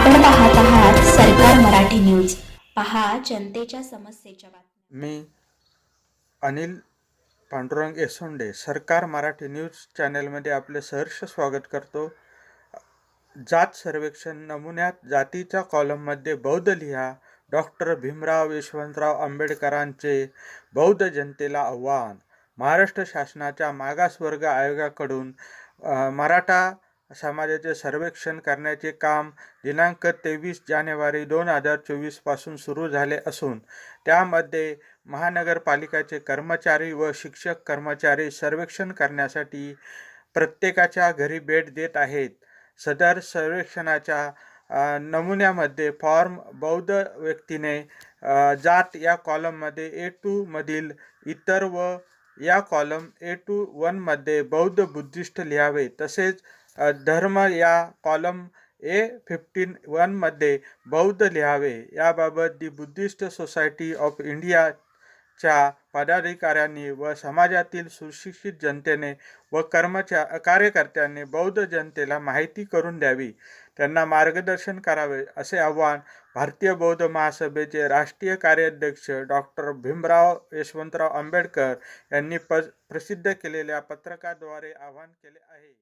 आपण पाहत आहात सरकार मराठी न्यूज. पहा जनतेच्या समस्येच्या बातम्या. मी अनिल पांडुरंग एसोंडे सरकार मराठी न्यूज चॅनलमध्ये आपले सहर्ष स्वागत करतो. जात सर्वेक्षण नमुन्यात जातीच्या कॉलममध्ये बौद्ध लिहा. डॉक्टर भीमराव यशवंतराव आंबेडकरांचे बौद्ध जनतेला आव्हान. महाराष्ट्र शासनाच्या मागासवर्ग आयोगाकडून मराठा समाजाचे सर्वेक्षण करण्याचे काम दिनांक तेवीस जानेवारी दोन हजार चोवीसपासून सुरू झाले असून त्यामध्ये महानगरपालिकेचे कर्मचारी व शिक्षक कर्मचारी सर्वेक्षण करण्यासाठी प्रत्येकाच्या घरी भेट देत आहेत. सदर सर्वेक्षणाच्या नमुन्यामध्ये फॉर्म बौद्ध व्यक्तीने जात या कॉलममध्ये ए टूमधील इतर व या कॉलम ए टू वनमध्ये बौद्ध बुद्धिस्ट लिहावे तसेच धर्म या कॉलम ए फिफ्टीन वनमध्ये बौद्ध लिहावे. याबाबत दी बुद्धिस्ट सोसायटी ऑफ इंडियाच्या पदाधिकाऱ्यांनी व समाजातील सुशिक्षित जनतेने व कर्मचा कार्यकर्त्यांनी बौद्ध जनतेला माहिती करून द्यावी. त्यांना मार्गदर्शन करावे असे आवाहन भारतीय बौद्ध महासभेचे राष्ट्रीय कार्याध्यक्ष डॉक्टर भीमराव यशवंतराव आंबेडकर यांनी प प्रसिद्ध केलेल्या पत्रकाद्वारे आवाहन केले आहे.